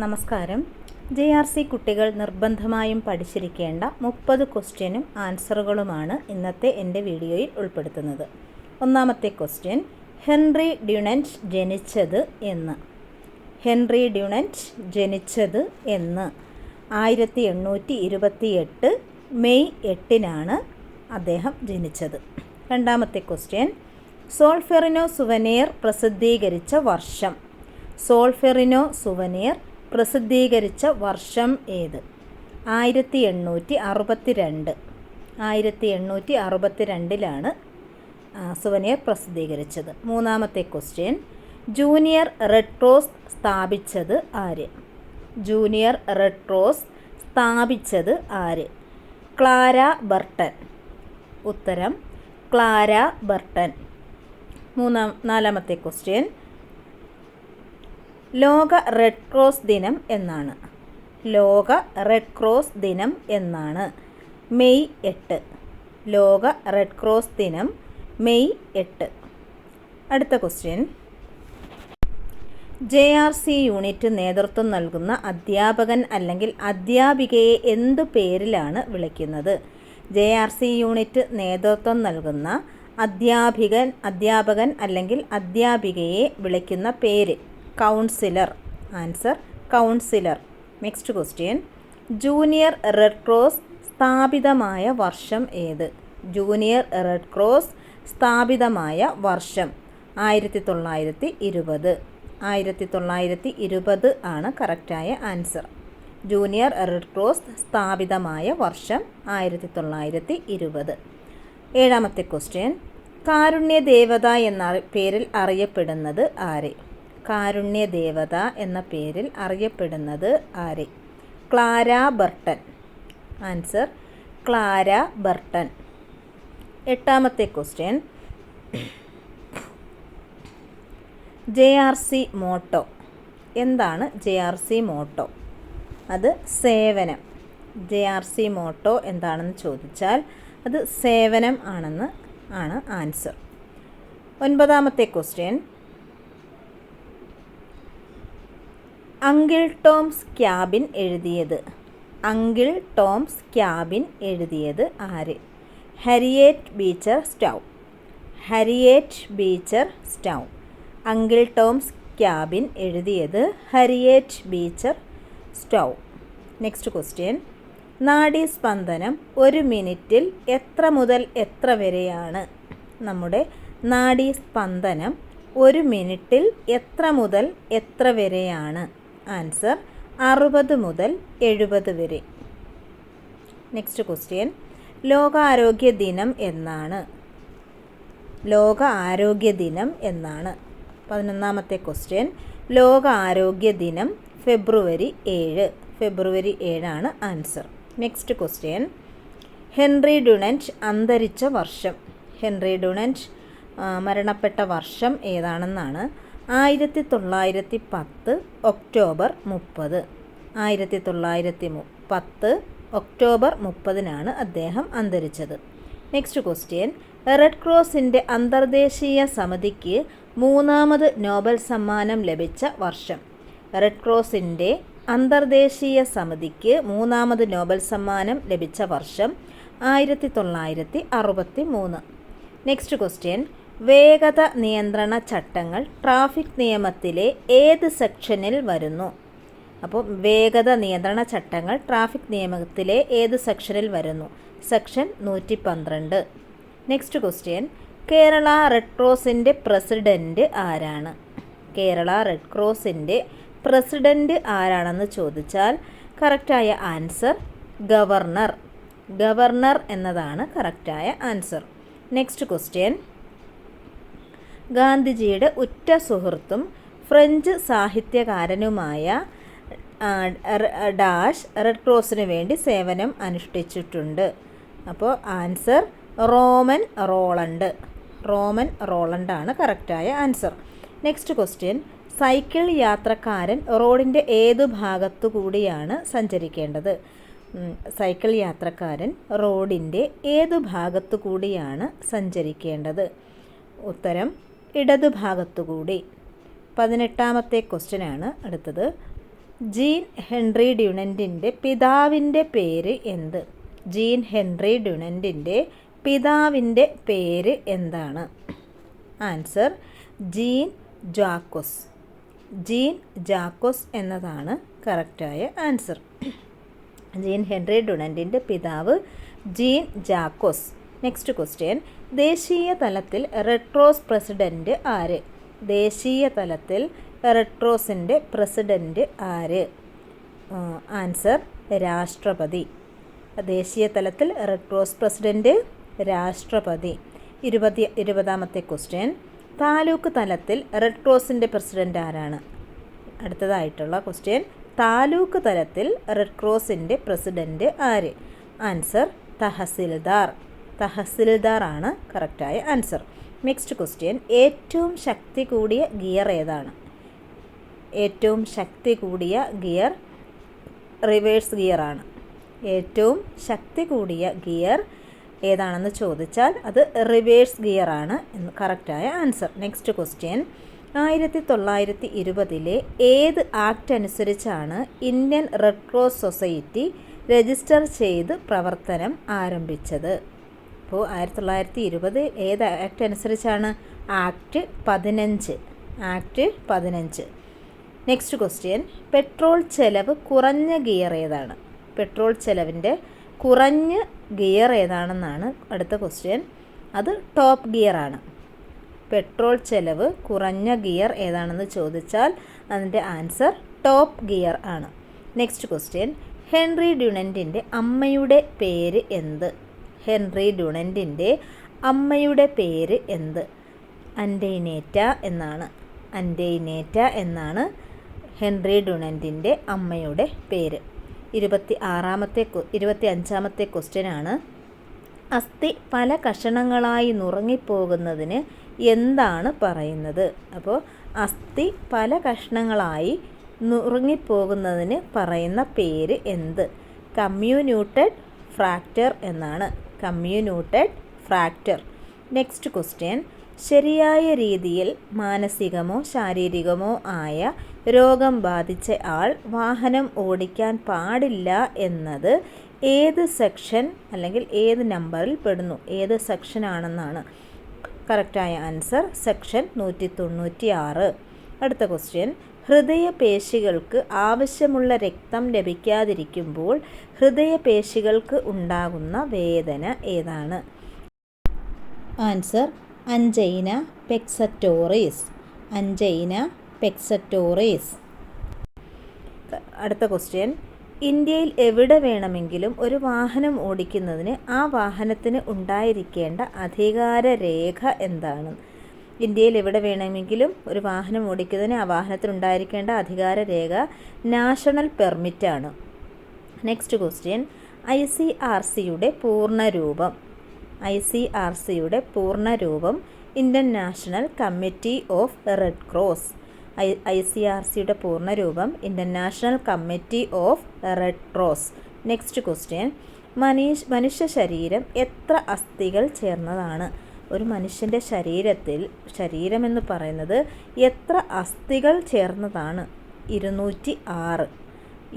നമസ്കാരം. J R C കുട്ടികൾ നിർബന്ധമായും പഠിച്ചിരിക്കേണ്ട മുപ്പത് ക്വസ്റ്റ്യനും ആൻസറുകളുമാണ് ഇന്നത്തെ എന്റെ വീഡിയോയിൽ ഉൾപ്പെടുത്തുന്നത്. ഒന്നാമത്തെ ക്വസ്റ്റ്യൻ ഹെൻറി ഡ്യുണന്റ് ജനിച്ചത് എന്ന്. ഹെൻറി ഡ്യുണന്റ് ജനിച്ചത് എന്ന്. ആയിരത്തി എണ്ണൂറ്റി ഇരുപത്തി എട്ട് മെയ് എട്ടിനാണ് അദ്ദേഹം ജനിച്ചത്. രണ്ടാമത്തെ ക്വസ്റ്റ്യൻ സോൾഫെറിനോ സുവനീർ പ്രസിദ്ധീകരിച്ച വർഷം. സോൾഫെറിനോ സുവനീർ പ്രസിദ്ധീകരിച്ച വർഷം ഏത്? ആയിരത്തി എണ്ണൂറ്റി അറുപത്തി രണ്ട് ആയിരത്തി എണ്ണൂറ്റി അറുപത്തി രണ്ടിലാണ് സുവനിയർ പ്രസിദ്ധീകരിച്ചത്. മൂന്നാമത്തെ ക്വസ്റ്റ്യൻ ജൂനിയർ റെഡ് ക്രോസ് സ്ഥാപിച്ചത് ആര്? ജൂനിയർ റെഡ് ക്രോസ് സ്ഥാപിച്ചത് ആര്? Clara Barton. ഉത്തരം ക്ലാര ബർട്ടൻ. മൂന്നാം നാലാമത്തെ ക്വസ്റ്റ്യൻ ലോക റെഡ് ക്രോസ് ദിനം എന്നാണ്. ലോക റെഡ് ക്രോസ് ദിനം എന്നാണ്. മെയ് എട്ട്. ലോക റെഡ് ക്രോസ് ദിനം മെയ് എട്ട്. അടുത്ത question. J R C unit നേതൃത്വം നൽകുന്ന അധ്യാപകൻ അല്ലെങ്കിൽ അധ്യാപികയെ എന്തു പേരിലാണ് വിളിക്കുന്നത്? ജെ ആർ സി യൂണിറ്റ് നേതൃത്വം നൽകുന്ന അധ്യാപികൻ അധ്യാപകൻ അല്ലെങ്കിൽ അധ്യാപികയെ വിളിക്കുന്ന പേര്. Counsellor. Answer counsellor. Next question junior red cross സ്ഥാപിതമായ വർഷം ഏത്? ജൂനിയർ റെഡ് ക്രോസ് സ്ഥാപിതമായ വർഷം. ആയിരത്തി തൊള്ളായിരത്തി ഇരുപത് ആയിരത്തി തൊള്ളായിരത്തി ഇരുപത് ആണ് കറക്റ്റായ ആൻസർ. ജൂനിയർ റെഡ് ക്രോസ് സ്ഥാപിതമായ വർഷം ആയിരത്തി തൊള്ളായിരത്തി ഇരുപത് ഏഴാമത്തെ ക്വസ്റ്റ്യൻ കാരുണ്യ ദേവത എന്ന പേരിൽ അറിയപ്പെടുന്നത് ആരെ? കാരുണ്യ ദേവത എന്ന പേരിൽ അറിയപ്പെടുന്നത് ആരെ? Clara Barton. Answer Clara Barton. എട്ടാമത്തെ question. J R C motto. എന്താണ് ജെ ആർ സി മോട്ടോ? അത് സേവനം. ജെ ആർ സി മോട്ടോ എന്താണെന്ന് ചോദിച്ചാൽ അത് സേവനം ആണെന്ന് ആണ് ആൻസർ. ഒൻപതാമത്തെ ക്വസ്റ്റ്യൻ. അങ്കിൾ ടോംസ് ക്യാബിൻ എഴുതിയത്? അങ്കിൾ ടോംസ് ക്യാബിൻ എഴുതിയത് ആര്? Harriet Beecher Stowe. Harriet Beecher Stowe. Uncle Tom's Cabin എഴുതിയത് Harriet Beecher Stowe. Next question നാഡീസ്പന്ദനം ഒരു മിനിറ്റിൽ എത്ര മുതൽ എത്ര വരെയാണ്? നമ്മുടെ നാഡീസ്പന്ദനം ഒരു മിനിറ്റിൽ എത്ര മുതൽ എത്ര വരെയാണ്? ആൻസർ അറുപത് മുതൽ എഴുപത് വരെ. നെക്സ്റ്റ് ക്വസ്റ്റ്യൻ ലോകാരോഗ്യ ദിനം എന്നാണ്. ലോക ആരോഗ്യ ദിനം എന്നാണ്. പതിനൊന്നാമത്തെ ക്വസ്റ്റ്യൻ ലോക ആരോഗ്യ ദിനം ഫെബ്രുവരി ഏഴ്. ഫെബ്രുവരി ഏഴാണ് answer. Next question Henry Dunant അന്തരിച്ച വർഷം. ഹെൻറി ഡുണന്റ് മരണപ്പെട്ട വർഷം ഏതാണെന്നാണ്. ആയിരത്തി തൊള്ളായിരത്തി പത്ത് ഒക്ടോബർ മുപ്പത്. ആയിരത്തി തൊള്ളായിരത്തി മു പത്ത് ഒക്ടോബർ മുപ്പതിനാണ് അദ്ദേഹം അന്തരിച്ചത്. നെക്സ്റ്റ് ക്വസ്റ്റ്യൻ റെഡ് ക്രോസിന്റെ അന്തർദേശീയ സമിതിക്ക് മൂന്നാമത് നോബൽ സമ്മാനം ലഭിച്ച വർഷം. റെഡ് ക്രോസിന്റെ അന്തർദേശീയ സമിതിക്ക് മൂന്നാമത് നോബൽ സമ്മാനം ലഭിച്ച വർഷം ആയിരത്തി തൊള്ളായിരത്തി അറുപത്തി മൂന്ന് നെക്സ്റ്റ് ക്വസ്റ്റ്യൻ വേഗത നിയന്ത്രണ ചട്ടങ്ങൾ ട്രാഫിക് നിയമത്തിലെ ഏത് സെക്ഷനിൽ വരുന്നു? അപ്പോൾ വേഗത നിയന്ത്രണ ചട്ടങ്ങൾ ട്രാഫിക് നിയമത്തിലെ ഏത് സെക്ഷനിൽ വരുന്നു? സെക്ഷൻ നൂറ്റി പന്ത്രണ്ട് നെക്സ്റ്റ് ക്വസ്റ്റ്യൻ. കേരള റെഡ് ക്രോസിന്റെ പ്രസിഡന്റ് ആരാണ്? കേരള റെഡ് ക്രോസിന്റെ പ്രസിഡന്റ് ആരാണെന്ന് ചോദിച്ചാൽ കറക്റ്റായ ആൻസർ ഗവർണർ. ഗവർണർ എന്നതാണ് കറക്റ്റായ ആൻസർ. Next question. ഗാന്ധിജിയുടെ ഉറ്റ സുഹൃത്തും ഫ്രഞ്ച് സാഹിത്യകാരനുമായ ഡാഷ് റെഡ് ക്രോസിന് വേണ്ടി സേവനം അനുഷ്ഠിച്ചിട്ടുണ്ട്. അപ്പോൾ ആൻസർ റോമൻ റോളണ്ട്. റോമൻ റോളണ്ടാണ് കറക്റ്റായ ആൻസർ. Next question. സൈക്കിൾ യാത്രക്കാരൻ റോഡിന്റെ ഏത് ഭാഗത്തു കൂടിയാണ് സഞ്ചരിക്കേണ്ടത്? സൈക്കിൾ യാത്രക്കാരൻ റോഡിന്റെ ഏത് ഭാഗത്തു കൂടിയാണ് സഞ്ചരിക്കേണ്ടത്? ഉത്തരം ഇടതുഭാഗത്തുകൂടി. പതിനെട്ടാമത്തെ ക്വസ്റ്റ്യനാണ് അടുത്തത്. ജീൻ ഹെൻറി ഡ്യുണന്റിന്റെ പിതാവിന്റെ പേര് എന്ത്? ജീൻ ഹെൻറി ഡ്യുണന്റിന്റെ പിതാവിന്റെ പേര് എന്താണ്? Answer Jean Jacques. Jean Jacques എന്നതാണ് കറക്റ്റായ ആൻസർ. ജീൻ ഹെൻറി ഡുണന്റിന്റെ പിതാവ് ജീൻ ജാക്കോസ്. നെക്സ്റ്റ് ക്വസ്റ്റ്യൻ ദേശീയ തലത്തിൽ റെഡ് പ്രസിഡന്റ് ആര്? ദേശീയ തലത്തിൽ റെഡ് പ്രസിഡന്റ് ആര്? ആൻസർ രാഷ്ട്രപതി. ദേശീയ തലത്തിൽ റെഡ് പ്രസിഡന്റ് രാഷ്ട്രപതി. ഇരുപത്തി ഇരുപതാമത്തെ ക്വസ്റ്റ്യൻ താലൂക്ക് തലത്തിൽ റെഡ് ക്രോസിന്റെ പ്രസിഡന്റ് ആരാണ്? അടുത്തതായിട്ടുള്ള ക്വസ്റ്റ്യൻ താലൂക്ക് തലത്തിൽ റെഡ് ക്രോസിന്റെ പ്രസിഡന്റ് ആര്? ആൻസർ തഹസിൽദാർ. തഹസിൽദാർ ആണ് കറക്റ്റായ ആൻസർ. നെക്സ്റ്റ് ക്വസ്റ്റ്യൻ ഏറ്റവും ശക്തി കൂടിയ ഗിയർ ഏതാണ്? ഏറ്റവും ശക്തി കൂടിയ ഗിയർ റിവേഴ്സ് ഗിയർ ആണ്. ഏറ്റവും ശക്തി കൂടിയ ഗിയർ ഏതാണെന്ന് ചോദിച്ചാൽ അത് റിവേഴ്സ് ഗിയർ ആണ് എന്ന് കറക്റ്റായ ആൻസർ. നെക്സ്റ്റ് ക്വസ്റ്റ്യൻ ആയിരത്തി തൊള്ളായിരത്തി ഇരുപതിലെ ഏത് ആക്ട് അനുസരിച്ചാണ് Indian red cross society register ചെയ്ത് പ്രവർത്തനം ആരംഭിച്ചത്? അപ്പോൾ ആയിരത്തി തൊള്ളായിരത്തി ഇരുപത് ഏത് ആക്ട് അനുസരിച്ചാണ്? ആക്ട് പതിനഞ്ച്. ആക്ട് പതിനഞ്ച്. നെക്സ്റ്റ് ക്വസ്റ്റ്യൻ പെട്രോൾ ചെലവ് കുറഞ്ഞ ഗിയർ ഏതാണ്? പെട്രോൾ ചെലവിന്റെ കുറഞ്ഞ ഗിയർ ഏതാണെന്നാണ് അടുത്ത ക്വസ്റ്റ്യൻ അത് ടോപ്പ് ഗിയർ ആണ്. പെട്രോൾ ചെലവ് കുറഞ്ഞ ഗിയർ ഏതാണെന്ന് ചോദിച്ചാൽ അതിന്റെ ആൻസർ ടോപ്പ് ഗിയർ ആണ്. നെക്സ്റ്റ് ക്വസ്റ്റ്യൻ ഹെൻറി ഡ്യുണന്റിന്റെ അമ്മയുടെ പേര് എന്ത്? ഹെൻറി ഡുണന്റിന്റെ അമ്മയുടെ പേര് എന്ത്? അൻഡൈനേറ്റ എന്നാണ്. അൻഡൈനേറ്റ എന്നാണ് ഹെൻറി ഡുണന്റിന്റെ അമ്മയുടെ പേര്. ഇരുപത്തി ആറാമത്തെ ഇരുപത്തി അഞ്ചാമത്തെ ക്വസ്റ്റ്യനാണ്. അസ്ഥി പല കഷണങ്ങളായി നുറങ്ങിപ്പോകുന്നതിന് എന്താണ് പറയുന്നത്? അപ്പോൾ അസ്ഥി പല കഷ്ണങ്ങളായി നുറുങ്ങിപ്പോകുന്നതിന് പറയുന്ന പേര് എന്ത്? കമ്മ്യൂണ്യൂട്ടഡ് ഫ്രാക്ചർ എന്നാണ്. Comminuted fracture. Next question. ശരിയായ രീതിയിൽ മാനസികമോ ശാരീരികമോ ആയ രോഗം ബാധിച്ച ആൾ വാഹനം ഓടിക്കാൻ പാടില്ല എന്നത് ഏത് സെക്ഷൻ അല്ലെങ്കിൽ ഏത് നമ്പറിൽ പെടുന്നു? ഏത് സെക്ഷനാണെന്നാണ് കറക്റ്റായ ആൻസർ സെക്ഷൻ നൂറ്റി തൊണ്ണൂറ്റി ആറ് അടുത്ത ക്വസ്റ്റ്യൻ. ഹൃദയപേശികൾക്ക് ആവശ്യമുള്ള രക്തം ലഭിക്കാതിരിക്കുമ്പോൾ ഹൃദയപേശികൾക്ക് ഉണ്ടാകുന്ന വേദന ഏതാണ്? Answer angina pectoris. Angina pectoris. അടുത്ത ക്വസ്റ്റ്യൻ. ഇന്ത്യയിൽ എവിടെ വേണമെങ്കിലും ഒരു വാഹനം ഓടിക്കുന്നതിന് ആ വാഹനത്തിന് ഉണ്ടായിരിക്കേണ്ട അധികാര രേഖ എന്താണ്? ഇന്ത്യയിൽ എവിടെ വേണമെങ്കിലും ഒരു വാഹനം ഓടിക്കുന്നതിന് ആ വാഹനത്തിനുണ്ടായിരിക്കേണ്ട അധികാര രേഖ national പെർമിറ്റാണ്. Next question I C R സിയുടെ പൂർണരൂപം. ഐ സി ആർ സിയുടെ പൂർണരൂപം Indian national committee of red cross I I C R സിയുടെ പൂർണരൂപം Indian national committee of red cross next question Manish മനുഷ്യ ശരീരം എത്ര അസ്ഥികൾ ചേർന്നതാണ്? ഒരു മനുഷ്യന്റെ ശരീരത്തിൽ ശരീരമെന്ന് പറയുന്നത് എത്ര അസ്ഥികൾ ചേർന്നതാണ്? ഇരുന്നൂറ്റി ആറ്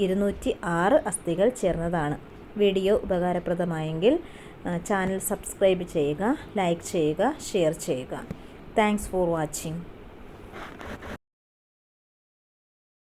ഇരുന്നൂറ്റി ആറ് അസ്ഥികൾ ചേർന്നതാണ്. വീഡിയോ ഉപകാരപ്രദമായെങ്കിൽ ചാനൽ സബ്സ്ക്രൈബ് ചെയ്യുക ലൈക്ക് ചെയ്യുക ഷെയർ ചെയ്യുക. Thanks for watching.